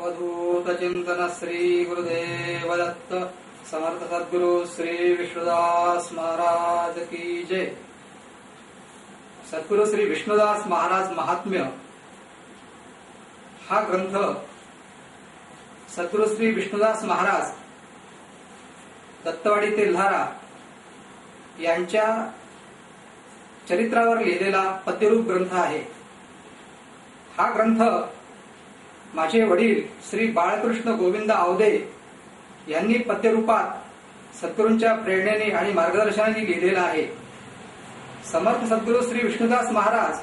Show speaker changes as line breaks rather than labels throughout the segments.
अवधूत चिंतन श्री गुरुदेव दत्त समर्थ सद्गुरु श्री विष्णुदास महाराज की जय। सद्गुरु श्री विष्णुदास महाराज महात्म्य हा ग्रंथ सद्गुरु श्री विष्णुदास महाराज दत्तवाडी तेल्हारा यांच्या चरित्रावर लिहिलेला पद्यरूप ग्रंथ आहे. हा ग्रंथ माझे वडील श्री बाळकृष्ण गोविंद आवदे यांनी पत्यरूपात सद्गुरूंच्या प्रेरणेने आणि मार्गदर्शनाने लिहिलेला आहे. समर्थ सद्गुरू श्री विष्णुदास महाराज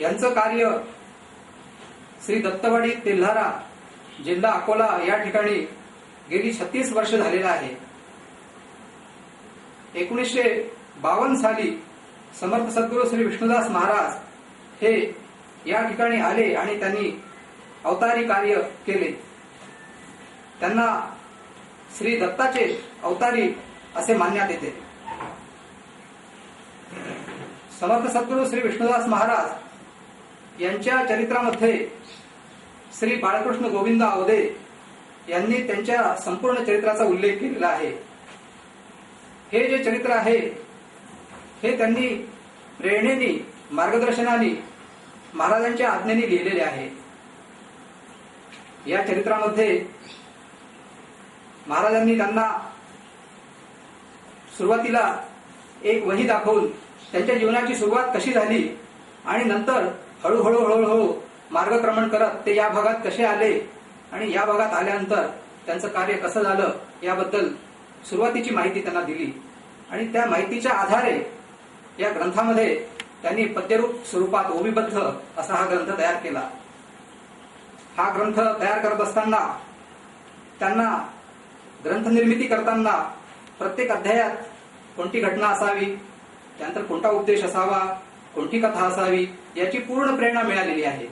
यांचं कार्य श्री दत्तवाडी तेल्हारा जिल्हा अकोला या ठिकाणी गेली छत्तीस वर्ष झालेलं आहे. एकोणीसशे बावन्न साली समर्थ सद्गुरू श्री विष्णुदास महाराज हे या ठिकाणी आले आणि त्यांनी अवतारी कार्य केले. त्यांना श्री दत्ताचे अवतारी असे मानण्यात येते. समर्थ सद्गुरू श्री विष्णुदास महाराज यांच्या चरित्रामध्ये श्री बाळकृष्ण गोविंद आवदे यांनी त्यांच्या संपूर्ण चरित्राचा उल्लेख केलेला आहे. हे जे चरित्र आहे हे त्यांनी प्रेरणेनी मार्गदर्शनाने महाराजांच्या आज्ञेने लिहिलेले आहे. या चरित्रामध्ये महाराजांनी त्यांना सुरुवातीला एक वही दाखवून त्यांच्या जीवनाची सुरुवात कशी झाली आणि नंतर हळूहळू हळूहळू मार्गक्रमण करत ते या भागात कसे आले आणि या भागात आल्यानंतर त्यांचं कार्य कसं झालं याबद्दल सुरुवातीची माहिती त्यांना दिली. आणि त्या माहितीच्या आधारे या ग्रंथामध्ये त्यांनी पद्यरूप स्वरूपात ओविबद्ध असा हा ग्रंथ तयार केला. हा ग्रंथ तयार करत असताना त्यांना ग्रंथ निर्मिती करताना प्रत्येक अध्यायात कोणती घटना असावी त्यानंतर कोणता उद्देश असावा कोणती कथा असावी याची पूर्ण प्रेरणा मिळालेली आहे.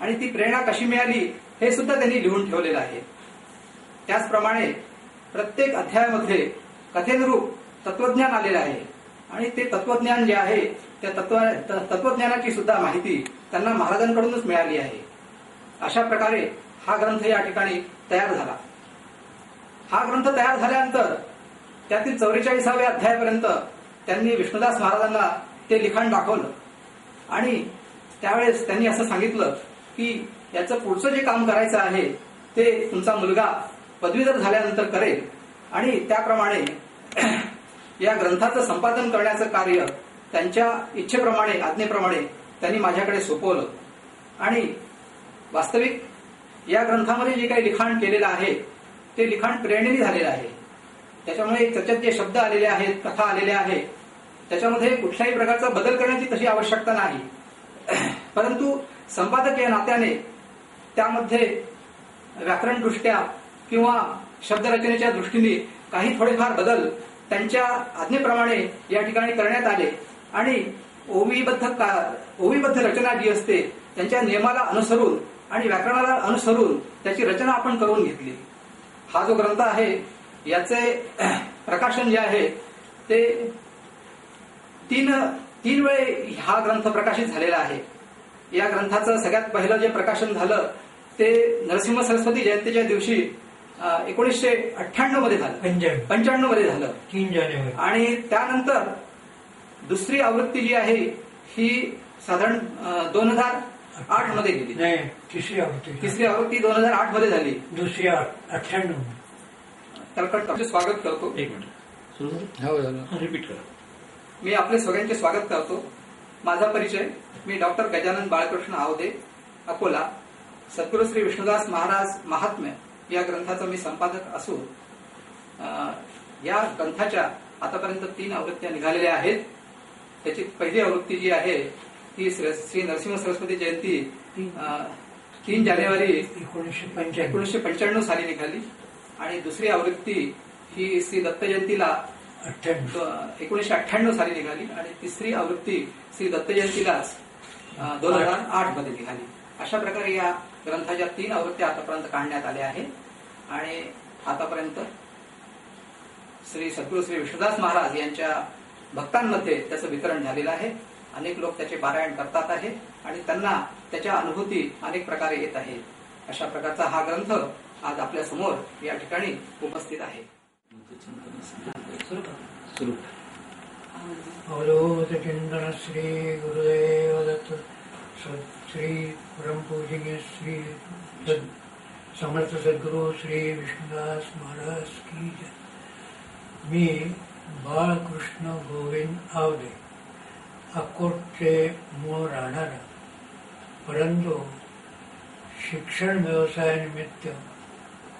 आणि ती प्रेरणा कशी मिळाली हे सुद्धा त्यांनी लिहून ठेवलेलं आहे. त्याचप्रमाणे प्रत्येक अध्यायामध्ये कथेनुरूप तत्वज्ञान आलेलं आहे. आणि ते तत्वज्ञान जे आहे त्या तत्व तत्वज्ञानाची सुद्धा माहिती त्यांना महाराजांकडूनच मिळाली आहे. अशा प्रकारे हा ग्रंथ या ठिकाणी तयार झाला. हा ग्रंथ तयार झाल्यानंतर त्यातील चौवेचाळीसाव्या अध्यायापर्यंत त्यांनी विष्णुदास महाराजांना ते लिखाण दाखवलं. आणि त्यावेळेस त्यांनी असं सांगितलं की याचं पुढचं जे काम करायचं आहे ते तुमचा मुलगा पदवीधर झाल्यानंतर करेल. आणि त्याप्रमाणे या ग्रंथाचं संपादन करण्याचं कार्य त्यांच्या इच्छेप्रमाणे आज्ञेप्रमाणे त्यांनी माझ्याकडे सोपवलं. आणि वास्तविक या ग्रंथामध्ये जे काही लिखाण केलेलं आहे ते लिखाण प्रेरणेने झालेलं आहे. त्याच्यामुळे त्याच्यात जे शब्द आलेले आहेत कथा आलेल्या आहेत त्याच्यामध्ये कुठल्याही प्रकारचा बदल करण्याची तशी आवश्यकता नाही. परंतु संपादक या नात्याने त्यामध्ये व्याकरणदृष्ट्या किंवा शब्दरचनेच्या दृष्टीने काही थोडेफार बदल त्यांच्या आज्ञेप्रमाणे या ठिकाणी करण्यात आले. आणि ओवीबद्ध ओवीबद्ध रचना जी असते त्यांच्या नियमाला अनुसरून आणि व्याकरणाला अनुसरून त्याची रचना आपण करून घेतली. हा जो ग्रंथ आहे याचे प्रकाशन जे आहे ते तीन तीन वेळे हा ग्रंथ प्रकाशित झालेला आहे. या ग्रंथाचं सगळ्यात पहिलं जे प्रकाशन झालं ते नरसिंह सरस्वती जयंतीच्या दिवशी एकोणीसशे अठ्ठ्याण्णवमध्ये झालं. पंच्याण्णव. मध्ये झालं.
तीन जानेवारी.
आणि त्यानंतर दुसरी आवृत्ती जी आहे ही साधारण दोन हजार आठमध्ये गेली.
नाही तिसरी आवृत्ती.
तिसरी आवृत्ती दोन हजार आठमध्ये झाली.
दुसरी आठ- अठ्ठ्याण्णव.
तळकट तुमचे स्वागत करतो.
एक मिनिट. सुरू
हो झालं.
रिपीट करा.
मी आपले सगळ्यांचे स्वागत करतो. माझा परिचय मी डॉक्टर गजानन बाळकृष्ण आवदे अकोला. सद्गुरू श्री विष्णुदास महाराज महात्म्य. या ग्रंथाचा मी संपादक असून या ग्रंथाच्या आतापर्यंत तीन आवृत्त्या निघालेल्या आहेत. त्याची पहिली आवृत्ती जी आहे ती श्री नरसिंह सरस्वती जयंती तीन जानेवारी
एकोणीसशे पंच्याण्णव.
साली निघाली. आणि दुसरी आवृत्ती ही श्री दत्त जयंतीला एकोणीसशे अठ्ठ्याण्णव साली निघाली. आणि तिसरी आवृत्ती श्री दत्त जयंतीलाच दोन हजार आठमध्ये निघाली. अशा प्रकारे या ग्रंथाच्या तीन आवृत्त्या आतापर्यंत काढण्यात आल्या आहेत. आणि आतापर्यंत श्री सद्गुरू श्री विष्णुदास महाराज यांच्या भक्तांमध्ये त्याचं वितरण झालेलं आहे. अनेक लोक त्याचे पारायण करतात आहे आणि त्यांना त्याच्या अनुभूती अनेक प्रकारे येत आहे अशा प्रकारचा हा ग्रंथ आज आपल्यासमोर या ठिकाणी उपस्थित आहे.
अवधूत चिंतन श्री गुरुदेव दत्त श्री परमपूजनीय श्री समर्थ सद्गुरू श्री विष्णुदास महाराज की मी बाळकृष्ण गोविंद आवडे अकोटचे मूळ राहणारा परंतु शिक्षण व्यवसायानिमित्त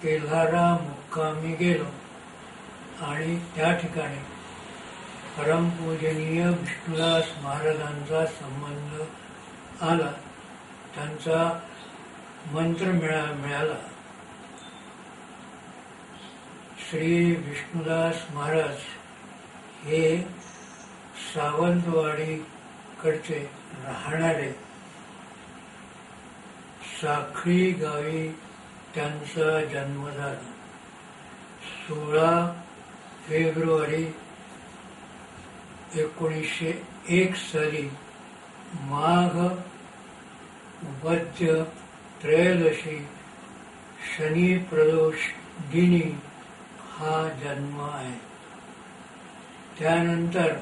तेल्हारा मुक्कामी गेलो आणि त्या ठिकाणी परमपूजनीय विष्णुदास महाराजांचा संबंध आला. त्यांचा मंत्र मिळा मिळाला. श्री विष्णुदास महाराज हे सावंतवाडीकडचे राहणारे साखळी गावी त्यांचा जन्म झाला सोळा फेब्रुवारी एकोणीसशे एक साली माघ वद्य त्रयोदशी शनी प्रदोष दिनी हा जन्म आहे. त्यानंतर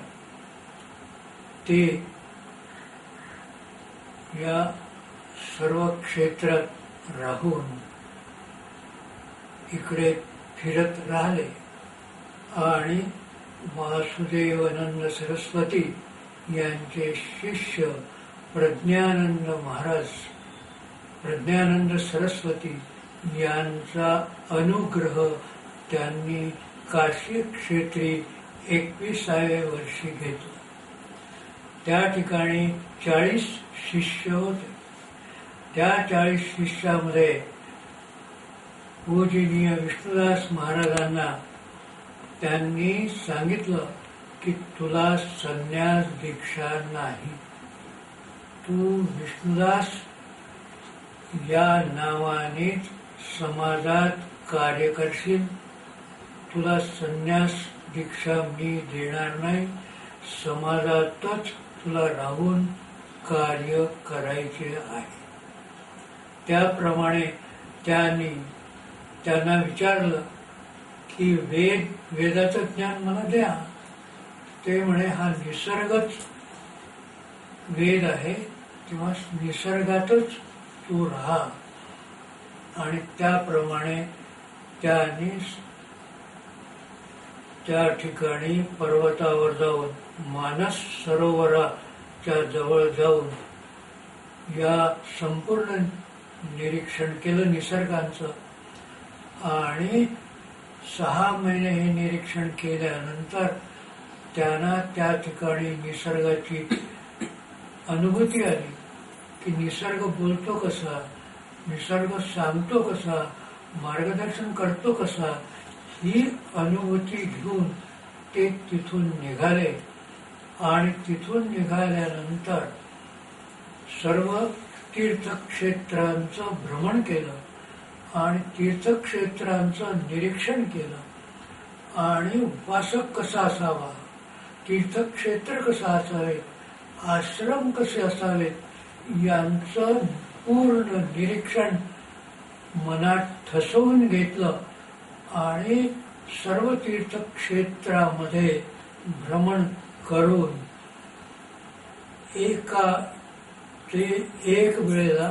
ते या सर्व क्षेत्रात राहून इकडे फिरत राहिले आणि वासुदेवानंद सरस्वती यांचे शिष्य प्रज्ञानंद महाराज प्रज्ञानंद सरस्वती यांचा अनुग्रह त्यांनी काशी क्षेत्री एकविसाव्या वर्षी घेतला. त्या ठिकाणी चाळीस शिष्य होते. त्या चाळीस शिष्यामध्ये पूजनीय विष्णुदास महाराजांना त्यांनी सांगितलं की तुला संन्यास दीक्षा नाही. तू विष्णुदास या नावाने समाजात कार्य करशील. तुला संन्यास दीक्षा मी देणार नाही. समाजातच तुला राहून कार्य करायचे आहे. त्याप्रमाणे त्यांनी त्यांना विचारलं की वेद वेदाचं ज्ञान मला द्या. ते म्हणे हा निसर्गच वेद आहे. किंवा निसर्गातच तू राहा आणि त्याप्रमाणे त्याने त्या ठिकाणी पर्वतावर जाऊन मानस सरोवराच्या जवळ जाऊन या संपूर्ण निरीक्षण केलं निसर्गाचं. आणि सहा महिने हे निरीक्षण केल्यानंतर त्यांना त्या ठिकाणी निसर्गाची अनुभूती आली. की निसर्ग बोलतो कसा? निसर्ग सांगतो कसा? मार्गदर्शन करतो कसा? ही अनुभूती घेऊन ते तिथून निघाले. आणि तिथून निघाल्यानंतर सर्व तीर्थक्षेत्रांचं भ्रमण केलं आणि तीर्थक्षेत्रांचं निरीक्षण केलं. आणि उपासक कसा असावा? तीर्थक्षेत्र कसं असावे? आश्रम कसे असावेत? यांचं पूर्ण निरीक्षण मनात ठसवून घेतलं आणि सर्व तीर्थक्षेत्रामध्ये भ्रमण करून एका ते एक वेळेला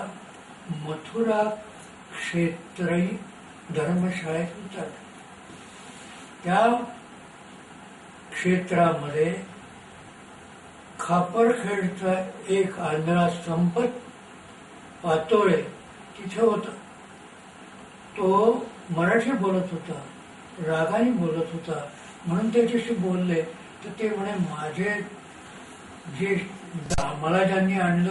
मथुरा क्षेत्रही धर्मशाळेत उतरले त्या क्षेत्रामध्ये खापरखेडचा एक आंधळा संपत पातोळे तिथे होता. तो मराठी बोलत होता रागाने बोलत होता. म्हणून त्याच्याशी बोलले. तर ते म्हणे माझे जे मला ज्यांनी आणलं